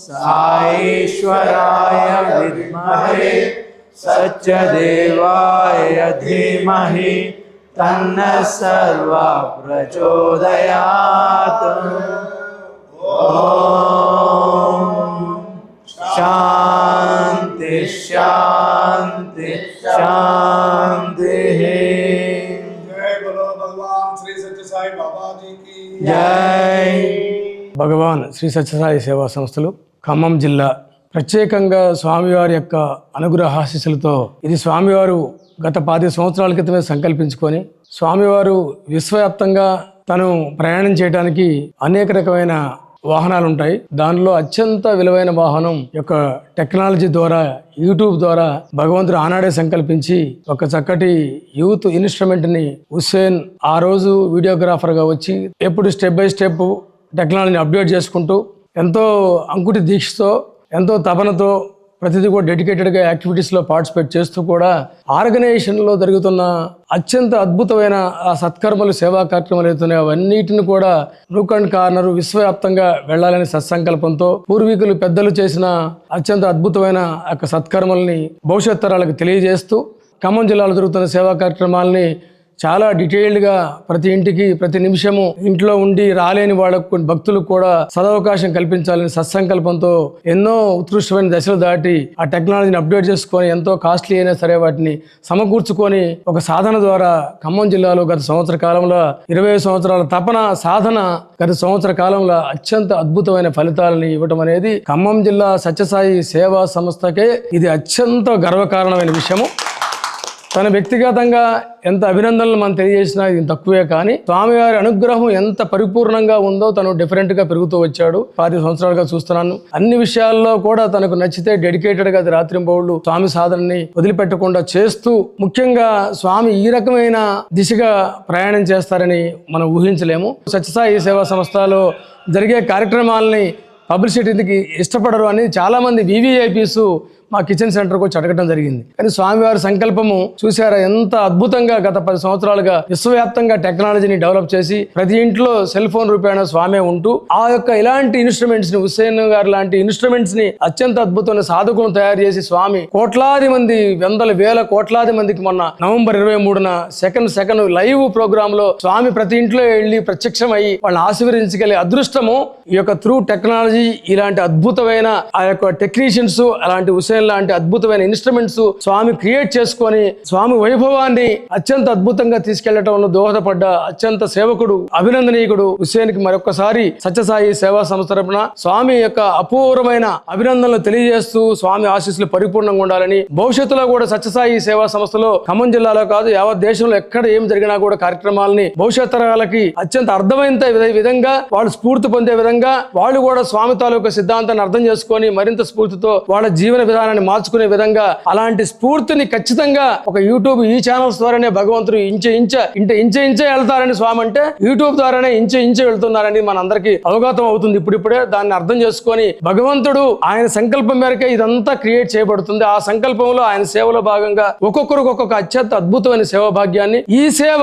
साईश्वराय विद्महे सत्यदेवाय धीमहि तन्नः सर्वा प्रचोदयात् ॐ शान्ति शान्ति शान्तिः। భగవాన్ శ్రీ సత్యసాయి సేవా సంస్థలు ఖమ్మం జిల్లా ప్రత్యేకంగా స్వామివారి యొక్క అనుగ్రహాశీస్సులతో ఇది స్వామివారు గత పాతి సంవత్సరాల క్రితమే సంకల్పించుకొని స్వామివారు విశ్వవ్యాప్తంగా తను ప్రయాణం చేయడానికి అనేక రకమైన వాహనాలు ఉంటాయి దానిలో అత్యంత విలువైన వాహనం యొక్క టెక్నాలజీ ద్వారా యూట్యూబ్ ద్వారా భగవంతుడు ఆనాడే సంకల్పించి ఒక చక్కటి యూత్ ఇన్స్ట్రుమెంట్ని హుస్సేన్ ఆ రోజు వీడియోగ్రాఫర్గా వచ్చి ఎప్పుడు స్టెప్ బై స్టెప్ టెక్నాలజీని అప్డేట్ చేసుకుంటూ ఎంతో అంకుటి దీక్షతో ఎంతో తపనతో ప్రతిదీ కూడా డెడికేటెడ్గా యాక్టివిటీస్లో పార్టిసిపేట్ చేస్తూ కూడా ఆర్గనైజేషన్లో జరుగుతున్న అత్యంత అద్భుతమైన ఆ సత్కర్మలు సేవా కార్యక్రమాలు అవుతున్నాయి అవన్నిటిని కూడా నూక్ అండ్ కార్నర్ విశ్వవ్యాప్తంగా వెళ్ళాలనే సత్సంకల్పంతో పూర్వీకులు పెద్దలు చేసిన అత్యంత అద్భుతమైన ఆ యొక్క సత్కర్మల్ని భవిష్యత్ తరాలకు తెలియజేస్తూ ఖమ్మం జిల్లాలో జరుగుతున్న సేవా కార్యక్రమాలని చాలా డీటెయిల్డ్గా ప్రతి ఇంటికి ప్రతి నిమిషము ఇంట్లో ఉండి రాలేని వాళ్ళకు భక్తులకు కూడా సదవకాశం కల్పించాలని సత్సంకల్పంతో ఎన్నో ఉత్కృష్టమైన దశలు దాటి ఆ టెక్నాలజీని అప్డేట్ చేసుకొని ఎంతో కాస్ట్లీ అయినా సరే వాటిని సమకూర్చుకొని ఒక సాధన ద్వారా ఖమ్మం జిల్లాలో గత సంవత్సర కాలంలో ఇరవై సంవత్సరాల తపన సాధన గత సంవత్సర కాలంలో అత్యంత అద్భుతమైన ఫలితాలని ఇవ్వటం అనేది ఖమ్మం జిల్లా సత్యసాయి సేవా సంస్థకే ఇది అత్యంత గర్వకారణమైన విషయము. తన వ్యక్తిగతంగా ఎంత అభినందనలు మనం తెలియజేసినా ఇది తక్కువే కానీ స్వామివారి అనుగ్రహం ఎంత పరిపూర్ణంగా ఉందో తను డిఫరెంట్గా పెరుగుతూ వచ్చాడు. పాతి సంవత్సరాలుగా చూస్తున్నాను. అన్ని విషయాల్లో కూడా తనకు నచ్చితే డెడికేటెడ్గా రాత్రింబౌళ్ళు స్వామి సాధనని వదిలిపెట్టకుండా చేస్తూ ముఖ్యంగా స్వామి ఈ రకమైన దిశగా ప్రయాణం చేస్తారని మనం ఊహించలేము. సత్యసాయి సేవా సంస్థలో జరిగే కార్యక్రమాలని పబ్లిసిటీకి ఇష్టపడరు అని చాలామంది వివిఐపీస్ మా కిచెన్ సెంటర్కి వచ్చి అడగడం జరిగింది. కానీ స్వామివారి సంకల్పము చూసారా ఎంత అద్భుతంగా గత పది సంవత్సరాలుగా విశ్వవ్యాప్తంగా టెక్నాలజీని డెవలప్ చేసి ప్రతి ఇంట్లో సెల్ ఫోన్ రూపాయన స్వామే ఉంటూ ఆ యొక్క ఇలాంటి ఇన్స్ట్రుమెంట్స్ని హుస్సేన్ గారు లాంటి ఇన్స్ట్రుమెంట్స్ని అత్యంత అద్భుతమైన సాధకులను తయారు చేసి స్వామి కోట్లాది మంది వందల వేల కోట్లాది మందికి మొన్న నవంబర్ ఇరవై మూడున సెకండ్ సెకండ్ లైవ్ ప్రోగ్రామ్లో స్వామి ప్రతి ఇంట్లో వెళ్ళి ప్రత్యక్షం అయ్యి వాళ్ళని ఆశీర్వదించగలిగే అదృష్టము ఈ యొక్క త్రూ టెక్నాలజీ ఇలాంటి అద్భుతమైన ఆ యొక్క టెక్నీషియన్స్ అలాంటి హుసేన్ లాంటి అద్భుతమైన ఇన్స్ట్రుమెంట్స్ స్వామి క్రియేట్ చేసుకొని స్వామి వైభవాన్ని అత్యంత అద్భుతంగా తీసుకెళ్ళటంలో దోహదపడ్డ అత్యంత సేవకుడు అభినందనీయుడు హుస్సేన్కి మరొకసారి సత్యసాయి సేవా సంస్థ తరపున స్వామి యొక్క అపూర్వమైన అభినందనలు తెలియజేస్తూ స్వామి ఆశీస్సులు పరిపూర్ణంగా ఉండాలని భవిష్యత్తులో కూడా సత్యసాయి సేవా సంస్థలో ఖమ్మం జిల్లాలో కాదు యావత్ దేశంలో ఎక్కడ ఏం జరిగినా కూడా కార్యక్రమాలని భవిష్యత్ తరాలకి అత్యంత అర్థమైన విధంగా వాళ్ళు స్ఫూర్తి పొందే విధంగా వాళ్ళు కూడా స్వామి తాలూకా సిద్ధాంతాన్ని అర్థం చేసుకొని మరింత స్ఫూర్తితో వాళ్ళ జీవన విధానం విధానాన్ని మార్చుకునే విధంగా అలాంటి స్ఫూర్తిని ఖచ్చితంగా ఒక యూట్యూబ్ ఈ ఛానల్స్ ద్వారానే భగవంతుడు ఇంచ ఇంచ ఇంట ఇంచ ఇంచ వెళ్తారని స్వామి అంటే యూట్యూబ్ ద్వారానే ఇంచ ఇంచ వెళ్తున్నారని మన అందరికి అవగతం అవుతుంది. ఇప్పుడిప్పుడే దాన్ని అర్థం చేసుకొని భగవంతుడు ఆయన సంకల్పం మేరకే ఇదంతా క్రియేట్ చేయబడుతుంది. ఆ సంకల్పంలో ఆయన సేవలో భాగంగా ఒక్కొక్కరికి ఒక్కొక్క అత్యంత అద్భుతమైన సేవా భాగ్యాన్ని ఈ సేవ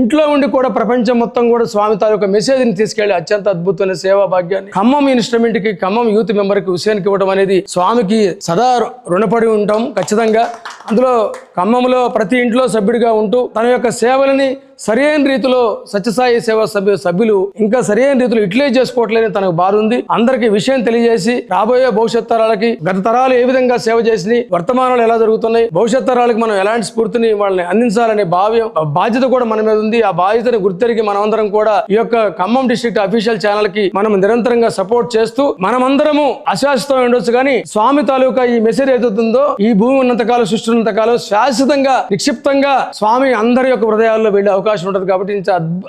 ఇంట్లో ఉండి కూడా ప్రపంచం మొత్తం కూడా స్వామి తాలూకా మెసేజ్ని తీసుకెళ్ళి అత్యంత అద్భుతమైన సేవా భాగ్యాన్ని ఖమ్మం ఇన్స్ట్రుమెంట్కి ఖమ్మం యూత్ మెంబర్కి హుసేన్కి ఇవ్వడం అనేది స్వామికి సదా రుణపడి ఉంటాం ఖచ్చితంగా. అందులో ఖమ్మంలో ప్రతి ఇంట్లో సభ్యుడిగా ఉంటూ తన యొక్క సేవలని సరైన రీతిలో సత్యసాయి సేవా సభ్యు సభ్యులు ఇంకా సరైన రీతిలో యూటిలైజ్ చేసుకోవట్లేదని తనకు బాధ ఉంది అందరికీ విషయం తెలియజేసి రాబోయే భవిష్యత్ తరాలకి గత తరాలు ఏ విధంగా సేవ చేసి వర్తమానాలు ఎలా జరుగుతున్నాయి భవిష్యత్ తరాలకు మనం ఎలాంటి స్ఫూర్తిని వాళ్ళని అందించాలనే భావ్యం బాధ్యత కూడా మన మీద ఉంది. ఆ బాధ్యతను గుర్తెరిగి మనమందరం కూడా ఈ యొక్క ఖమ్మం డిస్ట్రిక్ట్ అఫీషియల్ ఛానల్కి మనం నిరంతరంగా సపోర్ట్ చేస్తూ మనమందరము అశాశ్వతం ఉండొచ్చు. కానీ స్వామి తాలూకా ఈ మెసేజ్ ఏదవుతుందో ఈ భూమి ఉన్నంతకాల సృష్టి చూస్తున్నంత కాలం శాశ్వతంగా నిక్షిప్తంగా స్వామి అందరి యొక్క హృదయాల్లో వెళ్ళే అవకాశం ఉంటుంది కాబట్టి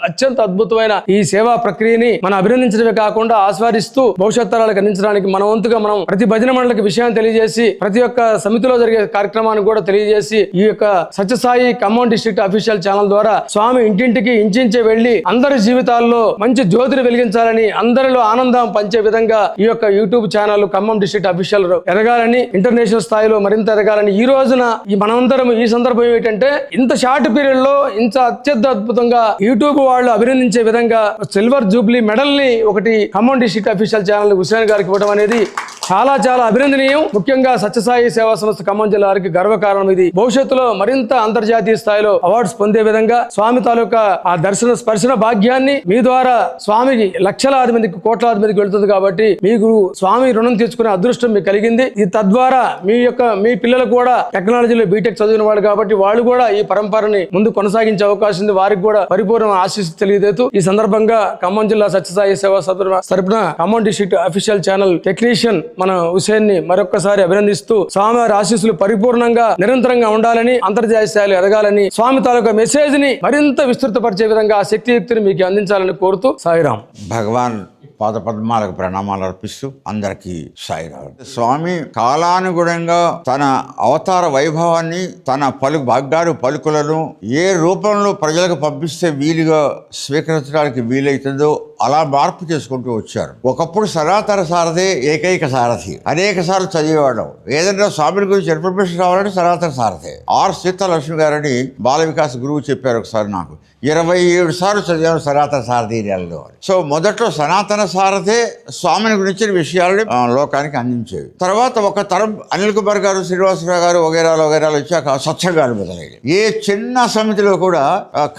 అత్యంత అద్భుతమైన ఈ సేవా ప్రక్రియని మనం అభినందించడమే కాకుండా ఆస్వాదిస్తూ భవిష్యత్ తరాలకు అందించడానికి మన వంతుగా మనం ప్రతి భజన మండలికి విషయం తెలియజేసి ప్రతి ఒక్క సమితిలో జరిగే కార్యక్రమాన్ని కూడా తెలియజేసి ఈ యొక్క Sathya Sai Khammam district official channel ద్వారా స్వామి ఇంటింటికి ఇంచించే వెళ్ళి అందరి జీవితాల్లో మంచి జ్యోతిని వెలిగించాలని అందరిలో ఆనందం పంచే విధంగా ఈ యొక్క YouTube channel Khammam district official ఎదగాలని ఇంటర్నేషనల్ స్థాయిలో మరింత ఎదగాలని ఈ రోజున ఈ మనందరం ఈ సందర్భం ఏంటంటే ఇంత షార్ట్ పీరియడ్లో ఇంత అత్యంత అద్భుతంగా యూట్యూబ్ వాళ్ళు అభినందించే విధంగా సిల్వర్ జూబ్లీ మెడల్ని ఒకటి Khammam district official channel Hussain గారికి ఇవ్వడం అనేది చాలా చాలా అభినందనీయం. ముఖ్యంగా సత్యసాయి సేవా సంస్థ ఖమ్మం జిల్లా వారికి గర్వకారణం ఇది. భవిష్యత్తులో మరింత అంతర్జాతీయ స్థాయిలో అవార్డ్స్ పొందే విధంగా స్వామి తాలూకా ఆ దర్శన స్పర్శన భాగ్యాన్ని మీ ద్వారా స్వామికి లక్షలాది మందికి కోట్లాది మందికి వెళ్తుంది కాబట్టి మీకు స్వామి రుణం తీసుకునే అదృష్టం మీకు కలిగింది. ఇది తద్వారా మీ యొక్క మీ పిల్లలు కూడా టెక్నాలజీలో బీటెక్ చదివిన వాళ్ళు కాబట్టి వాళ్ళు కూడా ఈ పరంపరని ముందు కొనసాగించే అవకాశం ఉంది. వారికి కూడా పరిపూర్ణ ఆశీస్సు తెలియజేస్తూ ఈ సందర్భంగా ఖమ్మం జిల్లా సత్యసాయి సేవా సభ తరపున Khammam district official channel technician మన హుసేన్ని మరొక్కసారి అభినందిస్తూ స్వామి ఆశీస్సులు పరిపూర్ణంగా నిరంతరంగా ఉండాలని అంతర్జాతీయ స్థాయిలో ఎదగాలని స్వామి తాలూకా మెసేజ్ని మరింత విస్తృతపరిచే విధంగా ఆ శక్తియుక్తిని మీకు అందించాలని కోరుతూ సాయిరాం భగవాన్ పాద పద్మాలకు ప్రణామాలు అర్పిస్తూ అందరికీ సాయిరావు స్వామి కాలానుగుణంగా తన అవతార వైభవాన్ని తన పలు భాగ్యాలు పలుకులను ఏ రూపంలో ప్రజలకు పంపిస్తే వీలుగా స్వీకరించడానికి వీలైతుందో అలా మార్పు చేసుకుంటూ వచ్చారు. ఒకప్పుడు సనాతన సారథే ఏకైక సారథి. అనేక సార్లు చదివేవాడు ఏదైనా స్వామిని గురించి ఇన్ఫర్మేషన్ రావాలంటే సనాతన సారథే. ఆర్ సీతాలక్ష్మి గారని బాల వికాస్ గురువు చెప్పారు ఒకసారి నాకు. ఇరవై ఏడు సార్లు చదివాను సనాతన సారథి నెలలో సో మొదట్లో సనాతన సారథే స్వామిని గురించిన విషయాలని లోకానికి అందించేవి. తర్వాత ఒక తరం అనిల్ కుమార్ గారు శ్రీనివాసరావు గారు వగేరాలు వగేరాలు వచ్చాక సత్సంగాలు మొదలయ్యాయి. ఏ చిన్న సమితిలో కూడా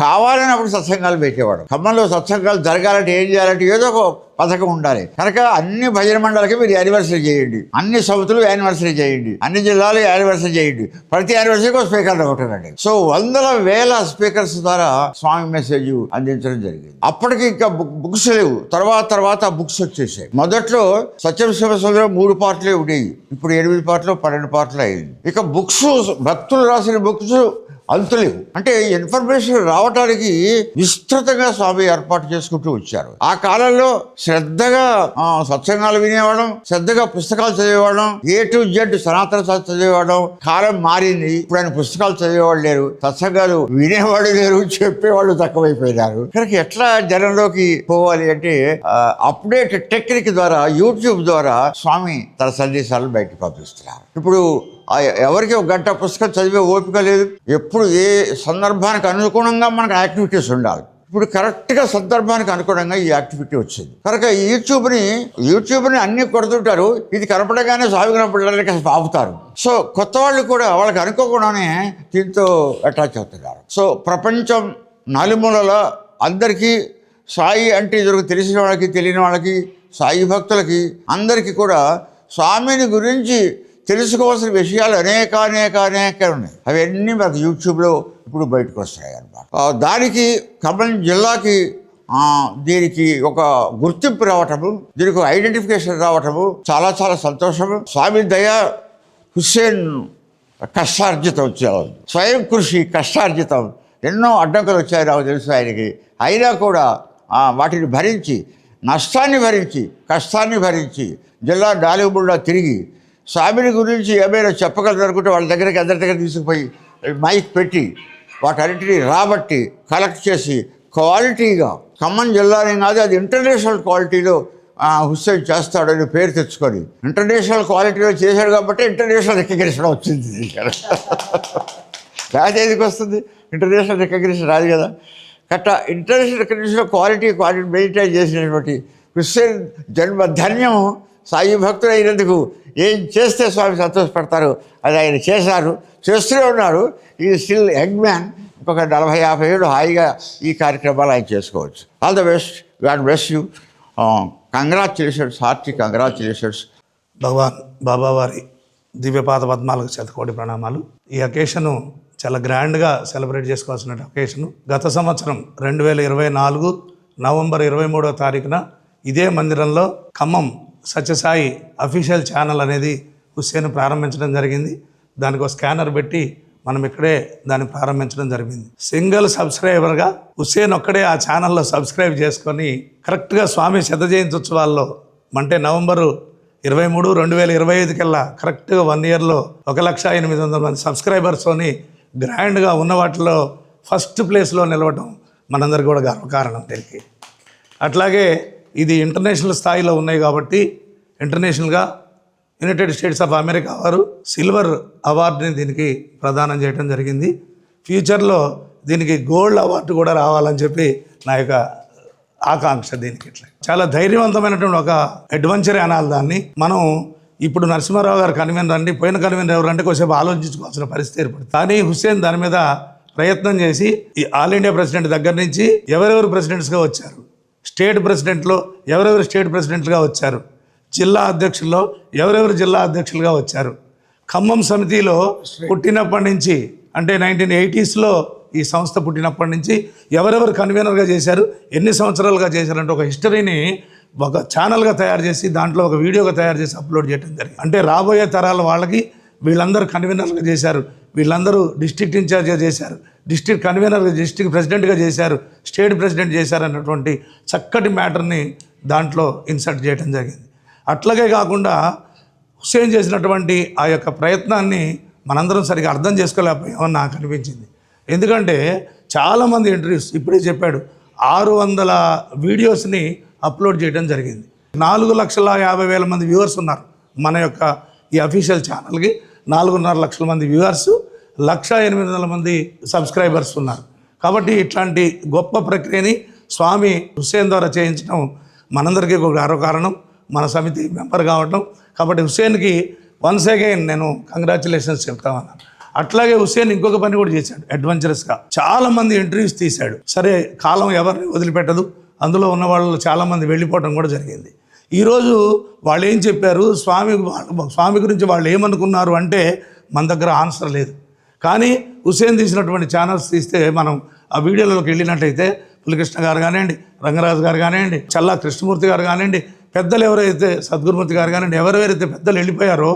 కావాలని అప్పుడు సత్సంగాలు పెట్టేవాడు ఖమ్మంలో సత్సంగాలు జరగాలంటే ఏం చేయాలంటే ఏదో ఒక పథకం ఉండాలి. కనుక అన్ని భజన మండలకి మీరు యానివర్సరీ చేయండి. అన్ని సమితులు యానివర్సరీ చేయండి. అన్ని జిల్లాలు యానివర్సరీ చేయండి. ప్రతి యానివర్సరీకి ఒక స్పీకర్ ఒకటండి సో వందల వేల స్పీకర్స్ ద్వారా స్వామి మెసేజ్ అందించడం జరిగింది. అప్పటికి ఇంకా బుక్- బుక్స్ లేవు. తర్వాత తర్వాత బుక్స్ వచ్చేసాయి. మొదట్లో సత్యం శివసుందరం మూడు పాటలే ఉండేవి. ఇప్పుడు ఎనిమిది పాటలు పన్నెండు పాటలు అయింది. ఇక బుక్స్ భక్తులు రాసిన బుక్స్ అంతులేవు అంటే ఇన్ఫర్మేషన్ రావడానికి విస్తృతంగా స్వామి ఏర్పాటు చేసుకుంటూ వచ్చారు. ఆ కాలంలో శ్రద్ధగా సత్సంగాలు వినేవాళ్ళం శ్రద్ధగా పుస్తకాలు చదివేవాళ్ళం. ఏ టు జెడ్ సనాతన శాస్త్రం చదివేవాళ్ళం. కాలం మారింది. ఇప్పుడు ఆయన పుస్తకాలు చదివేవాళ్ళు లేరు. సత్సంగాలు వినేవాళ్ళు లేరు. చెప్పేవాళ్ళు తక్కువైపోయినారు. కనుక ఎట్లా జనంలోకి పోవాలి అంటే అప్డేట్ టెక్నిక్ ద్వారా యూట్యూబ్ ద్వారా స్వామి తన సందేశాలను బయటకు పంపిస్తున్నారు. ఇప్పుడు ఎవరికి ఒక గంట పుస్తకం చదివే ఓపిక లేదు. ఎప్పుడు ఏ సందర్భానికి అనుగుణంగా మనకు యాక్టివిటీస్ ఉండాలి. ఇప్పుడు కరెక్ట్గా సందర్భానికి అనుగుణంగా ఈ యాక్టివిటీ వచ్చింది. కనుక యూట్యూబ్ని యూట్యూబ్ని అన్ని కొడుతుంటారు. ఇది కనపడగానే స్వామి కనపడడానికి ఆపుతారు. సో కొత్త వాళ్ళు కూడా వాళ్ళకి అనుకోకుండానే దీంతో అటాచ్ అవుతున్నారు. సో ప్రపంచం నలుమూలల అందరికీ సాయి అంటే ఇదివరకు తెలిసిన వాళ్ళకి తెలియని వాళ్ళకి సాయి భక్తులకి అందరికీ కూడా స్వామిని గురించి తెలుసుకోవాల్సిన విషయాలు అనేక అనేక అనేక ఉన్నాయి. అవన్నీ మనకు యూట్యూబ్లో ఇప్పుడు బయటకు వస్తాయి అన్నమాట. దానికి ఖమ్మం జిల్లాకి దీనికి ఒక గుర్తింపు రావటము దీనికి ఐడెంటిఫికేషన్ రావటము చాలా చాలా సంతోషము. స్వామి దయ హుస్సేన్ కష్టార్జితం వచ్చేవాళ్ళు స్వయం కృషి కష్టార్జితం. ఎన్నో అడ్డంకులు వచ్చాయి నాకు తెలుసు ఆయనకి. అయినా కూడా వాటిని భరించి నష్టాన్ని భరించి కష్టాన్ని భరించి జిల్లా నాలుగు తిరిగి స్వామిని గురించి ఏమైనా చెప్పగలరు అనుకుంటే వాళ్ళ దగ్గరికి అందరి దగ్గర తీసుకుపోయి మైక్ పెట్టి వాటన్నిటిని రాబట్టి కలెక్ట్ చేసి క్వాలిటీగా ఖమ్మం జిల్లానే కాదు అది ఇంటర్నేషనల్ క్వాలిటీలో ఆ, హుస్సేన్ చేస్తాడని పేరు తెచ్చుకొని ఇంటర్నేషనల్ క్వాలిటీలో చేశాడు కాబట్టి ఇంటర్నేషనల్ రికగ్నిషన్ వచ్చింది. రాజు ఎందుకు వస్తుంది? ఇంటర్నేషనల్ రికగ్నిషన్ రాదు కదా. కట్ట international recognition quality quality maintain చేసినటువంటి హుస్సేన్ జన్మ ధన్యం సాయి భక్తులు అయినందుకు ఏం చేస్తే స్వామి సంతోషపడతారు? అది ఆయన చేశారు. చేస్తూనే ఉన్నారు. ఈ స్టిల్ యంగ్ మ్యాన్ ఇంకొక నలభై యాభై ఏళ్ళు హాయిగా ఈ కార్యక్రమాలు ఆయన చేసుకోవచ్చు. All the best. God bless you. Congratulations hearty congratulations. Bhagawan బాబావారి దివ్యపాద పద్మాలకు శతకోటి ప్రణామాలు. ఈ అకేషను చాలా గ్రాండ్గా సెలబ్రేట్ చేసుకోవాల్సిన అకేషను గత సంవత్సరం రెండు వేల ఇరవై నాలుగు నవంబర్ ఇరవై మూడవ తారీఖున ఇదే మందిరంలో ఖమ్మం సత్యసాయి అఫీషియల్ ఛానల్ అనేది హుస్సేన్ ప్రారంభించడం జరిగింది. దానికి ఒక స్కానర్ పెట్టి మనం ఇక్కడే దాన్ని ప్రారంభించడం జరిగింది. సింగిల్ సబ్స్క్రైబర్గా హుస్సేన్ ఒక్కడే ఆ ఛానల్లో సబ్స్క్రైబ్ చేసుకొని కరెక్ట్గా స్వామి శత జయంతి ఉత్సవాల్లో అంటే నవంబరు ఇరవై మూడు రెండు వేల ఇరవై ఐదు కల్లా కరెక్ట్గా వన్ ఇయర్లో ఒక లక్ష ఎనిమిది వందల మంది సబ్స్క్రైబర్స్తోని గ్రాండ్గా ఉన్న వాటిలో ఫస్ట్ ప్లేస్లో నిలవడం మనందరికీ కూడా గర్వకారణం దీనికి. అట్లాగే ఇది ఇంటర్నేషనల్ స్థాయిలో ఉన్నాయి కాబట్టి ఇంటర్నేషనల్గా యునైటెడ్ స్టేట్స్ ఆఫ్ అమెరికా వారు సిల్వర్ అవార్డుని దీనికి ప్రదానం చేయడం జరిగింది. ఫ్యూచర్లో దీనికి గోల్డ్ అవార్డు కూడా రావాలని చెప్పి నా యొక్క ఆకాంక్ష దీనికి ఇట్లా. చాలా ధైర్యవంతమైనటువంటి ఒక అడ్వెంచర్ అనాలి దాన్ని. మనం ఇప్పుడు నరసింహారావు గారు కన్వీనర్ అండి పోయిన కన్వీనర్ ఎవరు అంటే కొంచెంసేపు ఆలోచించుకోవాల్సిన పరిస్థితి ఏర్పడింది. కానీ హుస్సేన్ దాని మీద ప్రయత్నం చేసి ఈ ఆల్ ఇండియా ప్రెసిడెంట్ దగ్గర నుంచి ఎవరెవరు ప్రెసిడెంట్స్గా వచ్చారు? స్టేట్ ప్రెసిడెంట్లో ఎవరెవరు స్టేట్ ప్రెసిడెంట్గా వచ్చారు? జిల్లా అధ్యక్షుల్లో ఎవరెవరు జిల్లా అధ్యక్షులుగా వచ్చారు? ఖమ్మం సమితిలో పుట్టినప్పటి నుంచి అంటే నైన్టీన్ ఎయిటీస్లో ఈ సంస్థ పుట్టినప్పటి నుంచి ఎవరెవరు కన్వీనర్గా చేశారు ఎన్ని సంవత్సరాలుగా చేశారంటే ఒక హిస్టరీని ఒక ఛానల్గా తయారు చేసి దాంట్లో ఒక వీడియోగా తయారు చేసి అప్లోడ్ చేయడం జరిగింది. అంటే రాబోయే తరాల వాళ్ళకి వీళ్ళందరూ కన్వీనర్గా చేశారు వీళ్ళందరూ డిస్ట్రిక్ట్ ఇన్ఛార్జ్గా చేశారు. డిస్ట్రిక్ట్ కన్వీనర్గా డిస్ట్రిక్ట్ ప్రెసిడెంట్గా చేశారు స్టేట్ ప్రెసిడెంట్ చేశారు అన్నటువంటి చక్కటి మ్యాటర్ని దాంట్లో ఇన్సర్ట్ చేయడం జరిగింది. అట్లాగే కాకుండా హుస్సేన్ చేసినటువంటి ఆ యొక్క ప్రయత్నాన్ని మనందరం సరిగా అర్థం చేసుకోలేకపోయామని నాకు అనిపించింది. ఎందుకంటే చాలామంది ఇంటర్వ్యూస్ ఇప్పుడే చెప్పాడు ఆరు వందల వీడియోస్ని అప్లోడ్ చేయడం జరిగింది. నాలుగు లక్షల యాభై వేల మంది వ్యూవర్స్ ఉన్నారు మన యొక్క ఈ అఫీషియల్ ఛానల్కి నాలుగున్నర లక్షల మంది వ్యూవర్స్ లక్ష ఎనిమిది వందల మంది సబ్స్క్రైబర్స్ ఉన్నారు. కాబట్టి ఇట్లాంటి గొప్ప ప్రక్రియని స్వామి హుస్సేన్ ద్వారా చేయించడం మనందరికీ ఒక గర్వకారణం మన సమితి మెంబర్ కావటం. కాబట్టి హుస్సేన్కి వన్స్ అగైన్ నేను కంగ్రాచులేషన్స్ చెప్తామన్నాను అట్లాగే హుస్సేన్ ఇంకొక పని కూడా చేశాడు అడ్వెంచరస్గా చాలా మంది ఇంటర్వ్యూస్ తీశాడు. సరే కాలం ఎవరిని వదిలిపెట్టదు. అందులో ఉన్న వాళ్ళు చాలామంది వెళ్ళిపోవడం కూడా జరిగింది. ఈరోజు వాళ్ళు ఏం చెప్పారు? స్వామి స్వామి గురించి వాళ్ళు ఏమనుకున్నారు అంటే మన దగ్గర ఆన్సర్ లేదు. కానీ హుస్సేన్ తీసినటువంటి ఛానల్స్ తీస్తే మనం ఆ వీడియోలోకి వెళ్ళినట్టయితే పులికృష్ణ గారు కానివ్వండి రంగరాజు గారు కానివ్వండి చల్లా కృష్ణమూర్తి గారు కానివ్వండి పెద్దలు ఎవరైతే సద్గురుమూర్తి గారు కానివ్వండి ఎవరెవరైతే పెద్దలు వెళ్ళిపోయారో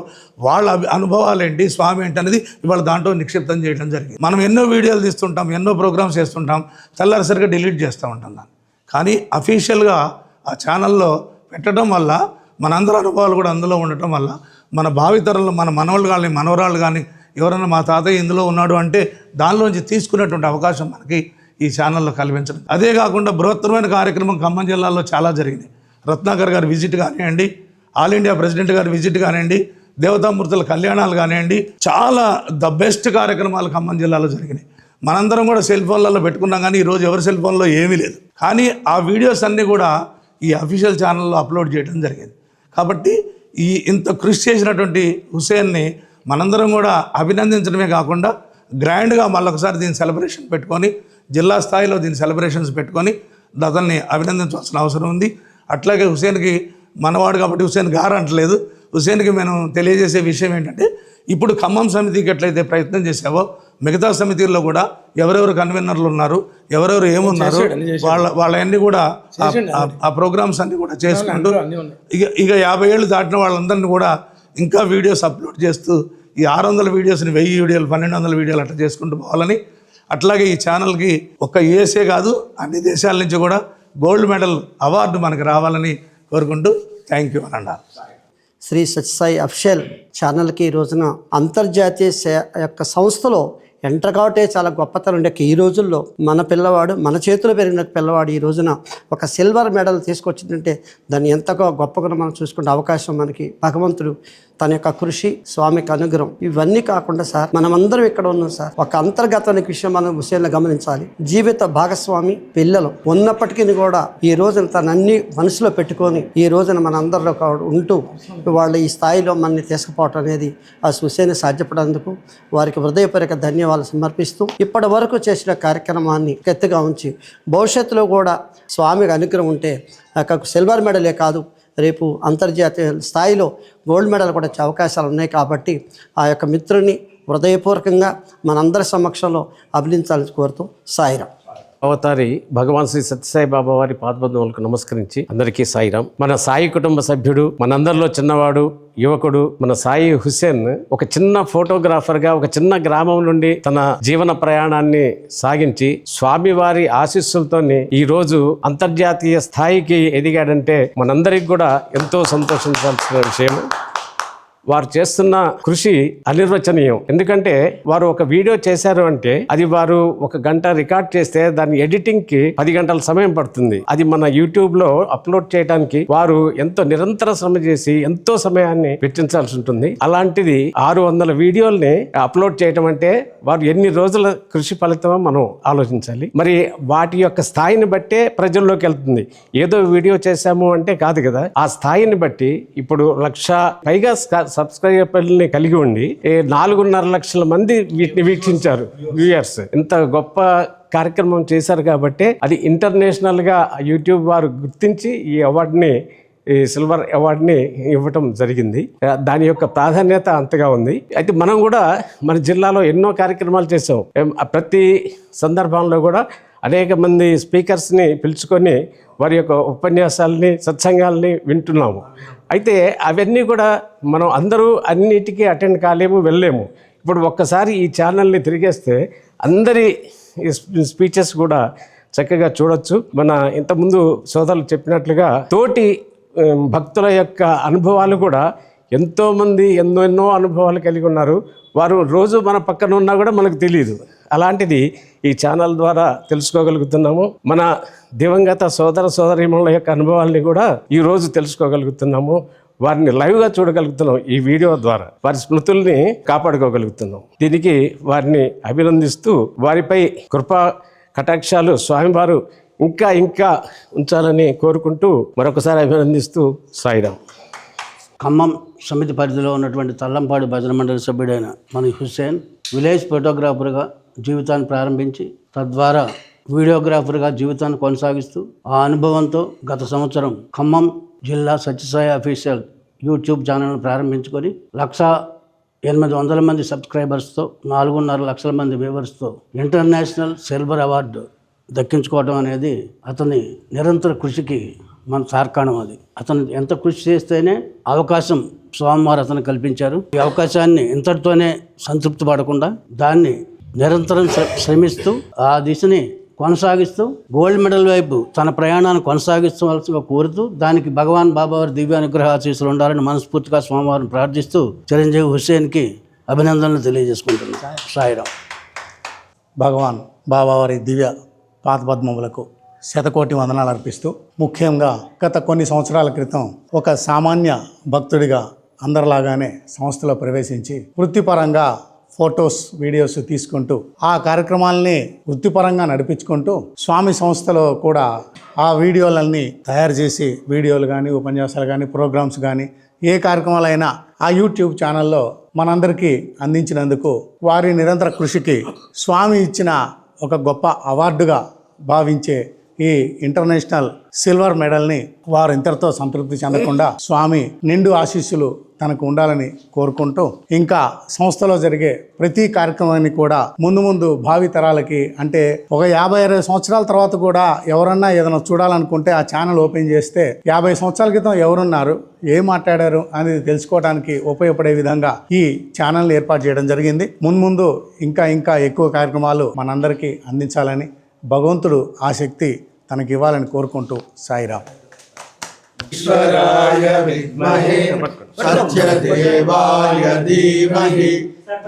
వాళ్ళ అనుభవాలు ఏంటి స్వామి ఏంటి అనేది ఇవాళ దాంట్లో నిక్షిప్తం చేయడం జరిగింది. మనం ఎన్నో వీడియోలు తీస్తుంటాం ఎన్నో ప్రోగ్రామ్స్ చేస్తుంటాం చల్లరిసరిగా డిలీట్ చేస్తూ ఉంటాం దాన్ని. కానీ అఫీషియల్గా ఆ ఛానల్లో పెట్టడం వల్ల మనందరి అనుభవాలు కూడా అందులో ఉండటం వల్ల మన భావితరంలో మన మనవలు కానీ మనవరాలు కానీ ఎవరైనా మా తాతయ్య ఇందులో ఉన్నాడు అంటే దానిలోంచి తీసుకునేటువంటి అవకాశం మనకి ఈ ఛానల్లో కల్పించడం. అదే కాకుండా బృహత్తరమైన కార్యక్రమం ఖమ్మం జిల్లాలో చాలా జరిగింది. రత్నాకర్ గారి విజిట్ కానివ్వండి ఆల్ ఇండియా ప్రెసిడెంట్ గారి విజిట్ కానివ్వండి దేవతామూర్తుల కళ్యాణాలు కానివ్వండి చాలా ద బెస్ట్ కార్యక్రమాలు ఖమ్మం జిల్లాలో జరిగినాయి. మనందరం కూడా సెల్ ఫోన్లలో పెట్టుకున్నాం కానీ ఈరోజు ఎవరి సెల్ ఫోన్లో ఏమీ లేదు. కానీ ఆ వీడియోస్ అన్నీ కూడా ఈ అఫీషియల్ ఛానల్లో అప్లోడ్ చేయడం జరిగింది. కాబట్టి ఈ ఇంత కృషి చేసినటువంటి హుసేన్ని మనందరం కూడా అభినందించడమే కాకుండా గ్రాండ్గా మళ్ళొకసారి దీని సెలబ్రేషన్ పెట్టుకొని జిల్లా స్థాయిలో దీని సెలబ్రేషన్స్ పెట్టుకొని అతన్ని అభినందించవలసిన అవసరం ఉంది. అట్లాగే హుసేన్కి మనవాడు కాబట్టి హుసేన్ గారు అంటలేదు. హుసేన్కి మేము తెలియజేసే విషయం ఏంటంటే ఇప్పుడు ఖమ్మం సమితికి ఎట్లయితే ప్రయత్నం చేసావో మిగతా సమితిల్లో కూడా ఎవరెవరు కన్వీనర్లు ఉన్నారు ఎవరెవరు ఏమున్నారు వాళ్ళ వాళ్ళన్నీ కూడా ఆ- ప్రోగ్రామ్స్ అన్ని కూడా చేసుకుంటూ ఇక ఇక యాభై ఏళ్ళు దాటిన వాళ్ళందరినీ కూడా ఇంకా వీడియోస్ అప్లోడ్ చేస్తూ ఈ ఆరు వందల వీడియోస్ని వెయ్యి వీడియోలు పన్నెండు వందల వీడియోలు అట్లా చేసుకుంటూ పోవాలని. అట్లాగే ఈ ఛానల్కి ఒక్క యుఎస్ఏ కాదు అన్ని దేశాల నుంచి కూడా గోల్డ్ మెడల్ అవార్డు మనకు రావాలని కోరుకుంటూ థ్యాంక్ యూ అని శ్రీ సత్యసాయి అఫ్షల్ ఛానల్కి ఈ రోజున అంతర్జాతీయ సే యొక్క సంస్థలో ఎంటర్ కావటే చాలా గొప్పతనం ఉండే. ఈ రోజుల్లో మన పిల్లవాడు మన చేతిలో పెరిగిన పిల్లవాడు ఈ రోజున ఒక సిల్వర్ మెడల్ తీసుకొచ్చిందంటే దాన్ని ఎంతగా గొప్పగా మనం చూసుకునే అవకాశం మనకి భగవంతుడు తన యొక్క కృషి స్వామికి అనుగ్రహం. ఇవన్నీ కాకుండా సార్ మనమందరం ఇక్కడ ఉన్నాం సార్. ఒక అంతర్గతానికి విషయం మనం విషయంలో గమనించాలి. జీవిత భాగస్వామి పిల్లలు ఉన్నప్పటికీ కూడా ఈ రోజున తన అన్ని మనసులో పెట్టుకొని ఈ రోజున మన అందరిలో ఒక ఉంటూ వాళ్ళు ఈ స్థాయిలో మనని తీసుకుపోవటం అనేది ఆ సుసేని సాధ్యపడేందుకు వారికి హృదయపూర్వక ధన్యవాదాలు సమర్పిస్తూ ఇప్పటి వరకు చేసిన కార్యక్రమాన్ని ఎత్తుగా ఉంచి భవిష్యత్తులో కూడా స్వామికి అనుగ్రహం ఉంటే ఒక సిల్వర్ మెడలే కాదు రేపు అంతర్జాతీయ స్థాయిలో గోల్డ్ మెడల్ కూడా వచ్చే అవకాశాలు ఉన్నాయి కాబట్టి ఆ యొక్క మిత్రుని హృదయపూర్వకంగా మనందరి సమక్షంలో అభినందించాలని కోరుతూ సాయిరా అవతారి భగవాన్ శ్రీ సత్యసాయి బాబా వారి పాదపద్మములకు నమస్కరించి అందరికీ సాయిరాం. మన సాయి కుటుంబ సభ్యుడు మనందరిలో చిన్నవాడు యువకుడు మన సాయి హుస్సేన్ ఒక చిన్న ఫోటోగ్రాఫర్గా ఒక చిన్న గ్రామం నుండి తన జీవన ప్రయాణాన్ని సాగించి స్వామివారి ఆశీస్సులతోని ఈ రోజు అంతర్జాతీయ స్థాయికి ఎదిగాడంటే మనందరికి కూడా ఎంతో సంతోషించాల్సిన విషయం వారు చేస్తున్న కృషి అనిర్వచనీయం. ఎందుకంటే వారు ఒక వీడియో చేశారు అంటే అది వారు ఒక గంట రికార్డ్ చేస్తే దాని ఎడిటింగ్కి పది గంటల సమయం పడుతుంది. అది మన యూట్యూబ్లో అప్లోడ్ చేయడానికి వారు ఎంతో నిరంతర శ్రమ చేసి ఎంతో సమయాన్ని వెచ్చించాల్సి ఉంటుంది. అలాంటిది ఆరు వందల వీడియోల్ని అప్లోడ్ చేయటం అంటే వారు ఎన్ని రోజుల కృషి ఫలితమో మనం ఆలోచించాలి. మరి వాటి యొక్క స్థాయిని బట్టే ప్రజల్లోకి వెళ్తుంది. ఏదో వీడియో చేశాము అంటే కాదు కదా. ఆ స్థాయిని బట్టి ఇప్పుడు లక్ష పైగా సబ్స్క్రైబర్ని కలిగి ఉండి నాలుగున్నర లక్షల మంది వీటిని వీక్షించారు వ్యూయర్స్. ఇంత గొప్ప కార్యక్రమం చేశారు కాబట్టి అది ఇంటర్నేషనల్గా యూట్యూబ్ వారు గుర్తించి ఈ అవార్డుని ఈ సిల్వర్ అవార్డుని ఇవ్వటం జరిగింది. దాని యొక్క ప్రాధాన్యత అంతగా ఉంది. అయితే మనం కూడా మన జిల్లాలో ఎన్నో కార్యక్రమాలు చేసాం ప్రతి సందర్భంలో కూడా అనేక మంది స్పీకర్స్ని పిలుచుకొని వారి యొక్క ఉపన్యాసాలని సత్సంగాల్ని వింటున్నాము. అయితే అవన్నీ కూడా మనం అందరూ అన్నిటికీ అటెండ్ కాలేము వెళ్ళలేము. ఇప్పుడు ఒక్కసారి ఈ ఛానల్ని తిరిగేస్తే అందరి స్పీచెస్ కూడా చక్కగా చూడొచ్చు. మన ఇంతకుముందు సోదరులు చెప్పినట్లుగా తోటి భక్తుల యొక్క అనుభవాలు కూడా ఎంతోమంది ఎన్నో ఎన్నో అనుభవాలు కలిగి ఉన్నారు. వారు రోజు మన పక్కన ఉన్నా కూడా మనకు తెలియదు అలాంటిది ఈ ఛానల్ ద్వారా తెలుసుకోగలుగుతున్నాము. మన దివంగత సోదర సోదరీమణుల యొక్క అనుభవాల్ని కూడా ఈ రోజు తెలుసుకోగలుగుతున్నాము. వారిని లైవ్గా చూడగలుగుతున్నాం ఈ వీడియో ద్వారా. వారి స్మృతుల్ని కాపాడుకోగలుగుతున్నాం. దీనికి వారిని అభినందిస్తూ వారిపై కృపా కటాక్షాలు స్వామివారు ఇంకా ఇంకా ఉంచాలని కోరుకుంటూ మరొకసారి అభినందిస్తూ సాయిరాం. ఖమ్మం సమితి పరిధిలో ఉన్నటువంటి తల్లంపాడు భజన మండలి సభ్యుడైన మన హుస్సేన్ విలేజ్ ఫోటోగ్రాఫర్గా జీవితాన్ని ప్రారంభించి తద్వారా వీడియోగ్రాఫర్గా జీవితాన్ని కొనసాగిస్తూ ఆ అనుభవంతో గత సంవత్సరం ఖమ్మం జిల్లా సత్యసాయి అఫీషియల్ యూట్యూబ్ ఛానల్ను ప్రారంభించుకొని లక్ష ఎనిమిది వందల మంది సబ్స్క్రైబర్స్తో నాలుగున్నర లక్షల మంది వ్యూవర్స్తో ఇంటర్నేషనల్ సిల్వర్ అవార్డు దక్కించుకోవడం అనేది అతని నిరంతర కృషికి మన సార్కాణం అది. అతను ఎంత కృషి చేస్తేనే అవకాశం స్వామివారు అతను కల్పించారు. ఈ అవకాశాన్ని ఇంతటితోనే సంతృప్తి పడకుండా దాన్ని నిరంతరం శ్రమిస్తూ ఆ దిశని కొనసాగిస్తూ గోల్డ్ మెడల్ వైపు తన ప్రయాణాన్ని కొనసాగించవలసిగా కోరుతూ దానికి భగవాన్ బాబావారి దివ్య అనుగ్రహ ఆశీస్సులు ఉండాలని మనస్ఫూర్తిగా స్వామివారిని ప్రార్థిస్తూ చిరంజీవి హుస్సేన్కి అభినందనలు తెలియజేసుకుంటున్నాను. సాయిరాం భగవాన్ బాబావారి దివ్య పాదపద్మములకు శతకోటి వందనాలు అర్పిస్తూ ముఖ్యంగా గత కొన్ని సంవత్సరాల క్రితం ఒక సామాన్య భక్తుడిగా అందరిలాగానే సంస్థలో ప్రవేశించి వృత్తిపరంగా ఫొటోస్ వీడియోస్ తీసుకుంటూ ఆ కార్యక్రమాలని వృత్తిపరంగా నడిపించుకుంటూ స్వామి సంస్థలో కూడా ఆ వీడియోలన్నీ తయారు చేసి వీడియోలు కానీ ఉపన్యాసాలు కానీ ప్రోగ్రామ్స్ కానీ ఏ కార్యక్రమాలైనా ఆ యూట్యూబ్ ఛానల్లో మనందరికీ అందించినందుకు వారి నిరంతర కృషికి స్వామి ఇచ్చిన ఒక గొప్ప అవార్డుగా భావించే ఈ ఇంటర్నేషనల్ సిల్వర్ మెడల్ని వారు ఇంతటితో సంతృప్తి చెందకుండా స్వామి నిండు ఆశీస్సులు తనకు ఉండాలని కోరుకుంటూ ఇంకా సంస్థలో జరిగే ప్రతి కార్యక్రమాన్ని కూడా ముందు ముందు భావి తరాలకి అంటే ఒక యాభై అరవై సంవత్సరాల తర్వాత కూడా ఎవరన్నా ఏదైనా చూడాలనుకుంటే ఆ ఛానల్ ఓపెన్ చేస్తే యాభై సంవత్సరాల క్రితం ఎవరున్నారు ఏం మాట్లాడారు అనేది తెలుసుకోవడానికి ఉపయోగపడే విధంగా ఈ ఛానల్ని ఏర్పాటు చేయడం జరిగింది. ముందు ముందు ఇంకా ఇంకా ఎక్కువ కార్యక్రమాలు మనందరికీ అందించాలని భగవంతుడు ఆ శక్తి తనకి ఇవ్వాలని కోరుకుంటూ సాయిరామ్. ఈశ్వరాయ విద్మహే సత్యదేవాయ ధీమహి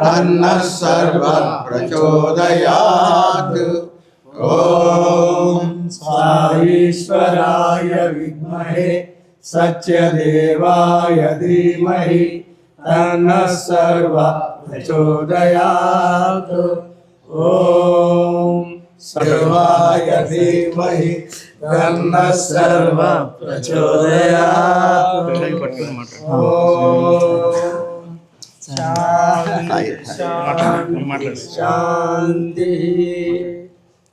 తన్న సర్వ ప్రచోదయాత్. ఓం సారీశ్వరాయ విద్మహే సత్యదేవాయ ధీమహి తన్న సర్వ ప్రచోదయాత్. ఓం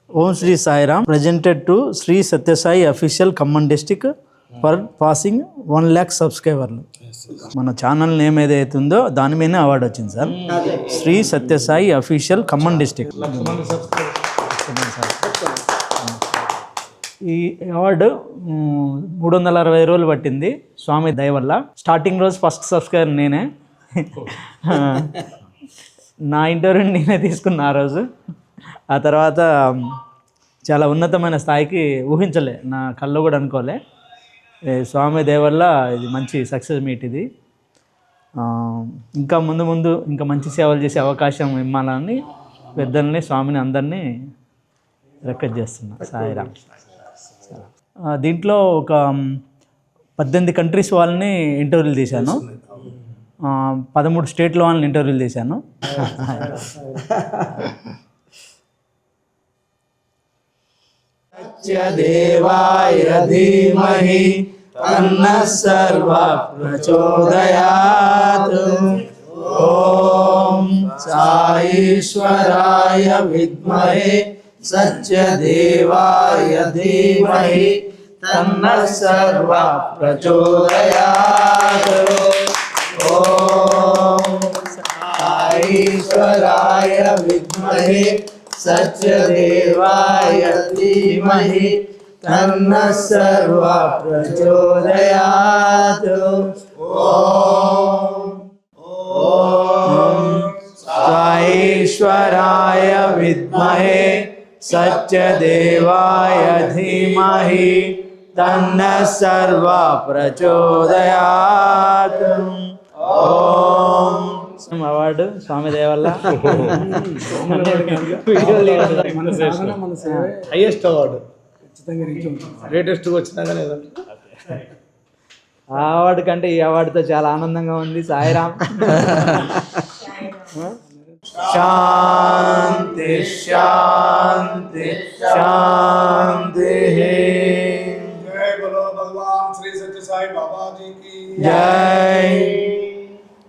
ఓం Shri Sairam presented to Shri Sathya Sai official Khammam district for passing one lakh సబ్స్క్రైబర్లు మన ఛానల్ నేమ్ ఏదైతే ఉందో దాని మీదనే అవార్డు వచ్చింది sir. Shri Sathya Sai official Khammam district ఈ అవార్డు మూడు వందల అరవై రోజులు పట్టింది. స్వామి దయ వల్ల. స్టార్టింగ్ రోజు ఫస్ట్ సబ్స్క్రైబర్ నేనే. నా ఇంటర్వ్యూ నేనే తీసుకున్నా ఆ రోజు. ఆ తర్వాత చాలా ఉన్నతమైన స్థాయికి ఊహించలే. నా కళ్ళు కూడా అనుకోలే. స్వామి దయ వల్ల ఇది మంచి సక్సెస్ మీట్ ఇది. ఇంకా ముందు ముందు ఇంకా మంచి సేవలు చేసే అవకాశం ఇవ్వాలని పెద్దల్ని స్వామిని అందరినీ రికార్డ్ చేస్తున్నా. సాయిరామ్. దీంట్లో ఒక పద్దెనిమిది కంట్రీస్ వాళ్ళని ఇంటర్వ్యూలు తీశాను పదమూడు స్టేట్లో వాళ్ళని ఇంటర్వ్యూలు తీశాను దేవాయ సర్వ ప్రచోదయాత్. ఓం సాయేశ్వరాయ విద్మహే विद्महे सत्यदेवाय धीमहि तन्नः सर्व प्रचोदयात्। ॐ साईश्वराय विद्महे सत्यदेवाय धीमहि तन्नः सर्व प्रचोदयात्। ॐ साईश्वराय विद्महे सत्यदेवाय धीमहि तन्नः सर्व प्रचोदयात् ॐ అవార్డు స్వామి దయ వల్ల హైయెస్ట్ అవార్డు లేటెస్ట్గా వచ్చినా కానీ ఏదో. ఆ అవార్డు కంటే ఈ అవార్డుతో చాలా ఆనందంగా ఉంది సాయిరామ్ शांति शांति शांति जय बोलो भगवान श्री सत्य साई बाबा जी की। जय